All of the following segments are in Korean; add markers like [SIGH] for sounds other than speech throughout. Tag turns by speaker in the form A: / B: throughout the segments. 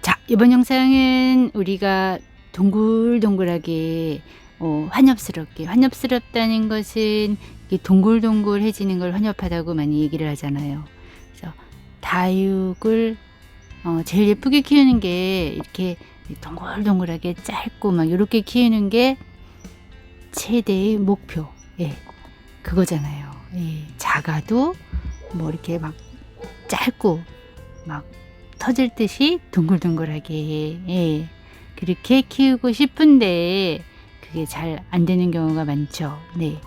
A: 자, 이번 영상은 우리가 동글동글하게 어, 환엽스럽게 환엽스럽다는 것은 이게 동글동글해지는 걸 환엽하다고 많이 얘기를 하잖아요. 그래서 다육을 어, 제일 예쁘게 키우는 게 이렇게 동글동글하게 짧고 막 이렇게 키우는 게 최대의 목표. 예, 그거잖아요. 예, 작아도 뭐 이렇게 막 짧고 막 터질 듯이 동글동글하게 예, 그렇게 키우고 싶은데 그게 잘 안 되는 경우가 많죠. 네.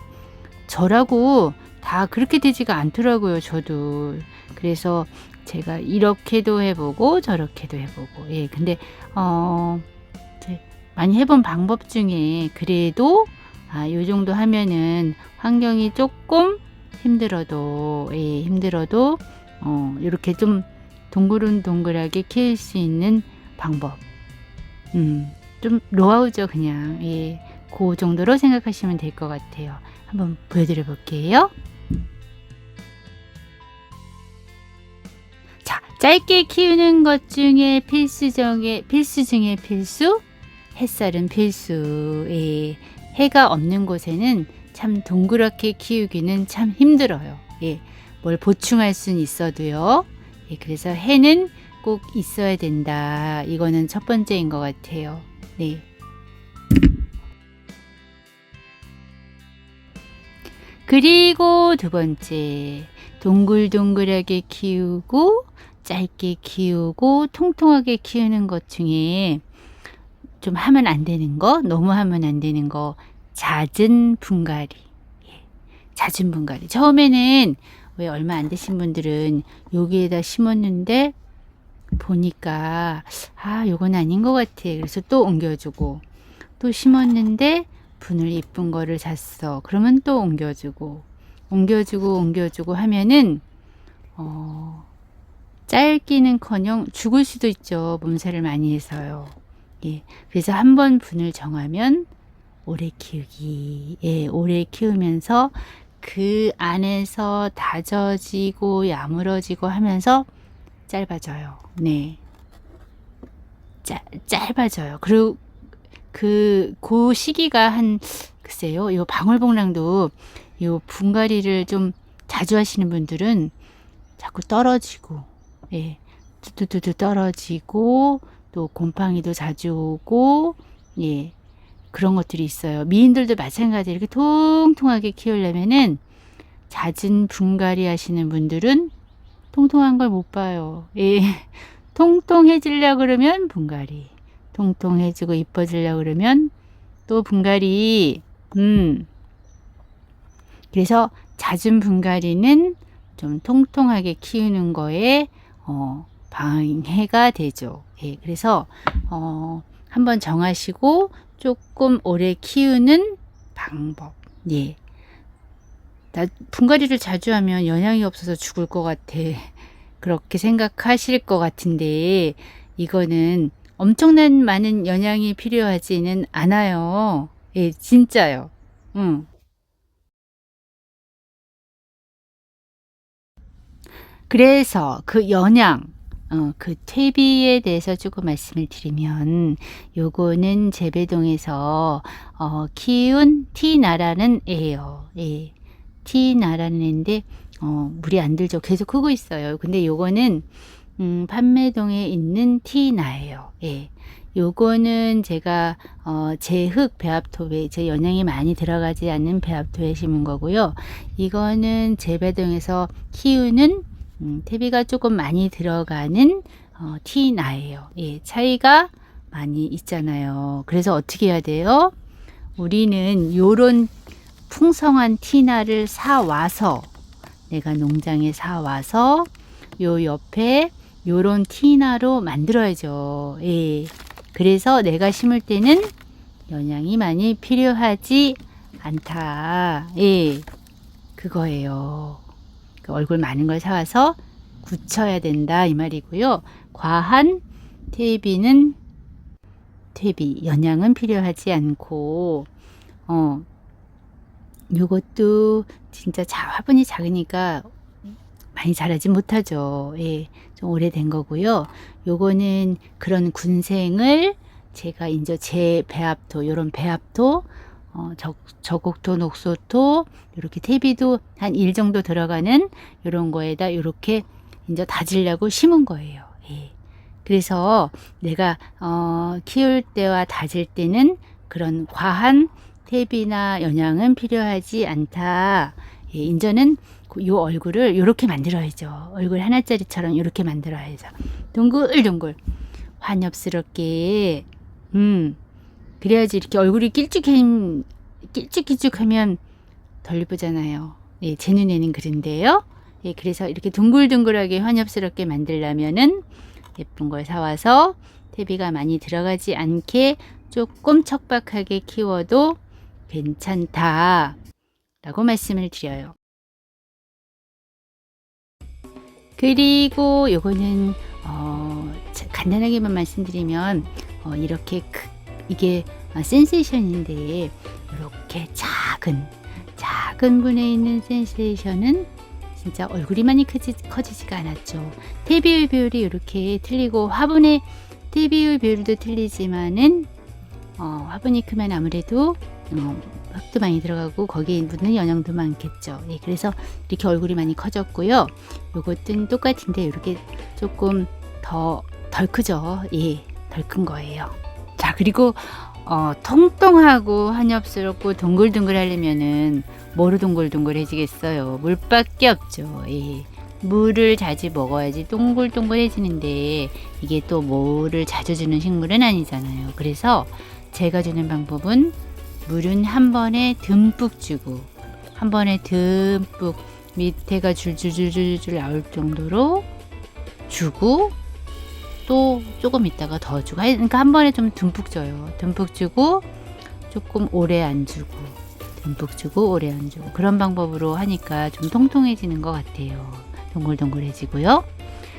A: 저라고 다 그렇게 되지가 않더라고요. 저도. 그래서 제가 이렇게도 해보고 저렇게도 해보고 예. 근데 어 많이 해본 방법 중에 그래도 아, 요 정도 하면은 환경이 조금 힘들어도 예, 힘들어도 어, 이렇게 좀 동글은동글하게 키울 수 있는 방법. 음, 좀 노하우죠, 그냥. 예, 그 정도로 생각하시면 될 것 같아요. 한번 보여드려 볼게요. 자, 짧게 키우는 것 중에 필수 중에 필수 중에 필수. 햇살은 필수. 예, 해가 없는 곳에는 참 동그랗게 키우기는 참 힘들어요. 예, 뭘 보충할 수는 있어도요. 예, 그래서 해는 꼭 있어야 된다. 이거는 첫 번째인 것 같아요. 네. 그리고 두 번째, 동글동글하게 키우고, 짧게 키우고, 통통하게 키우는 것 중에 좀 하면 안 되는 거, 너무 하면 안 되는 거, 잦은 분갈이. 예, 잦은 분갈이. 처음에는 왜 얼마 안 되신 분들은 여기에다 심었는데 보니까 아 요건 아닌 것 같아. 그래서 또 옮겨주고 또 심었는데 분을 이쁜 거를 샀어. 그러면 또 옮겨주고 옮겨주고 옮겨주고 하면은 어 짧기는커녕 죽을 수도 있죠. 몸살을 많이 해서요. 예. 그래서 한 번 분을 정하면 오래 키우기. 예 오래 키우면서 그 안에서 다져지고 야물어지고 하면서 짧아져요. 네. 짧, 짧아져요. 그리고 그, 그 시기가 한, 글쎄요, 요 방울복랑도 요 분갈이를 좀 자주 하시는 분들은 자꾸 떨어지고, 예, 뚜뚜뚜뚜 떨어지고, 또 곰팡이도 자주 오고, 예, 그런 것들이 있어요. 미인들도 마찬가지 이렇게 통통하게 키우려면은 잦은 분갈이 하시는 분들은 통통한 걸 못 봐요. 예. [LAUGHS] 통통해지려 그러면 분갈이. 통통해지고 이뻐지려 그러면 또 분갈이. 음. 그래서 잦은 분갈이는 좀 통통하게 키우는 거에 어, 방해가 되죠. 예. 그래서 어, 한번 정하시고 조금 오래 키우는 방법. 예. 나 분갈이를 자주 하면 영양이 없어서 죽을 것 같아. [LAUGHS] 그렇게 생각하실 것 같은데 이거는 엄청난 많은 영양이 필요하지는 않아요. 예, 진짜요. 응. 그래서 그 영양, 어, 그 퇴비에 대해서 조금 말씀을 드리면 요거는 재배동에서 어, 키운 티나라는 애예요. 예. 티나라는 애인데 어, 물이 안 들죠. 계속 크고 있어요. 근데 요거는 음, 판매동에 있는 티나예요. 예. 요거는 제가 어, 제흙 배합토에 제 영양이 많이 들어가지 않는 배합토에 심은 거고요. 이거는 재배동에서 키우는 음, 퇴비가 조금 많이 들어가는 어, 티나예요. 예, 차이가 많이 있잖아요. 그래서 어떻게 해야 돼요? 우리는 요런 풍성한 티나를 사 와서 내가 농장에 사 와서 요 옆에 요런 티나로 만들어야죠. 예. 그래서 내가 심을 때는 영양이 많이 필요하지 않다. 예. 그거예요. 그 얼굴 많은 걸 사와서 굳혀야 된다 이 말이고요. 과한 퇴비는 퇴비 영양은 필요하지 않고 어 요것도 진짜 자 화분이 작으니까 많이 자라지 못하죠. 예, 좀 오래된 거고요. 요거는 그런 군생을 제가 이제 제 배합토, 요런 배합토, 어, 적, 저곡토, 녹소토, 이렇게 퇴비도 한 일 정도 들어가는 요런 거에다 이렇게 이제 다지려고 심은 거예요. 예. 그래서 내가 어, 키울 때와 다질 때는 그런 과한 퇴비나 영양은 필요하지 않다. 예, 인저는 그요 얼굴을 이렇게 만들어야죠. 얼굴 하나짜리처럼 이렇게 만들어야죠. 동글동글 환엽스럽게 음 그래야지 이렇게 얼굴이 길쭉해 길쭉길쭉하면 덜 예쁘잖아요. 예, 제 눈에는 그런데요. 예, 그래서 이렇게 둥글둥글하게 환엽스럽게 만들려면은 예쁜 걸 사와서 퇴비가 많이 들어가지 않게 조금 척박하게 키워도 괜찮다. 라고 말씀을 드려요. 그리고 요거는 어, 자- 간단하게만 말씀드리면 어, 이렇게 크, 이게 어, 센세이션인데 이렇게 작은 작은 분에 있는 센세이션은 진짜 얼굴이 많이 커지, 커지지가 않았죠. TV의 비율이 이렇게 틀리고 화분의 TV의 비율도 틀리지만은 어, 화분이 크면 아무래도 어, 흙도 많이 들어가고 거기에 묻는 영양도 많겠죠. 예, 그래서 이렇게 얼굴이 많이 커졌고요. 요것은 똑같은데 이렇게 조금 더 덜 크죠. 예, 덜 큰 거예요. 자, 그리고 어, 통통하고 한엽스럽고 동글동글 하려면은 뭐로 동글동글해지겠어요? 물밖에 없죠. 예. 물을 자주 먹어야지 동글동글해지는데 이게 또 물을 자주 주는 식물은 아니잖아요. 그래서 제가 주는 방법은 물은 한 번에 듬뿍 주고 한 번에 듬뿍 밑에가 줄줄줄줄줄 나올 정도로 주고 또 조금 있다가 더 주고 하- 그러니까 한 번에 좀 듬뿍 줘요. 듬뿍 주고 조금 오래 안 주고 듬뿍 주고 오래 안 주고 그런 방법으로 하니까 좀 통통해지는 것 같아요. 동글동글해지고요.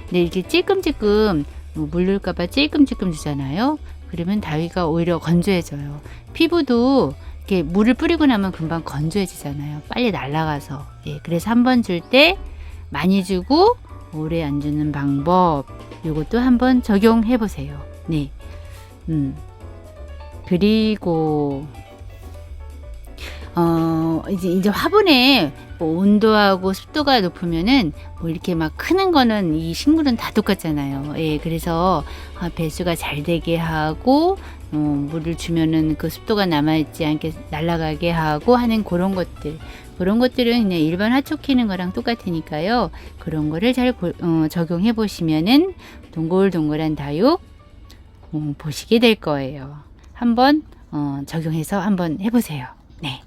A: 근데 이렇게 찔끔찔끔 뭐 물릴까봐 찔끔찔끔 주잖아요. 그러면 다위가 오히려 건조해져요. 피부도 이렇게 물을 뿌리고 나면 금방 건조해지잖아요. 빨리 날아가서. 예, 그래서 한 번 줄 때 많이 주고 오래 안 주는 방법. 요것도 한번 적용해 보세요. 네. 음. 그리고 어 이제 이제 화분에 뭐 온도하고 습도가 높으면은 뭐 이렇게 막 크는 거는 이 식물은 다 똑같잖아요. 예, 그래서 아, 배수가 잘 되게 하고 어, 물을 주면은 그 습도가 남아있지 않게 날아가게 하고 하는 그런 것들 그런 것들은 그냥 일반 화초 키는 거랑 똑같으니까요. 그런 거를 잘 고- 어, 적용해 보시면은 동글동글한 다육 어, 보시게 될 거예요. 한번 어, 적용해서 한번 해보세요. 네.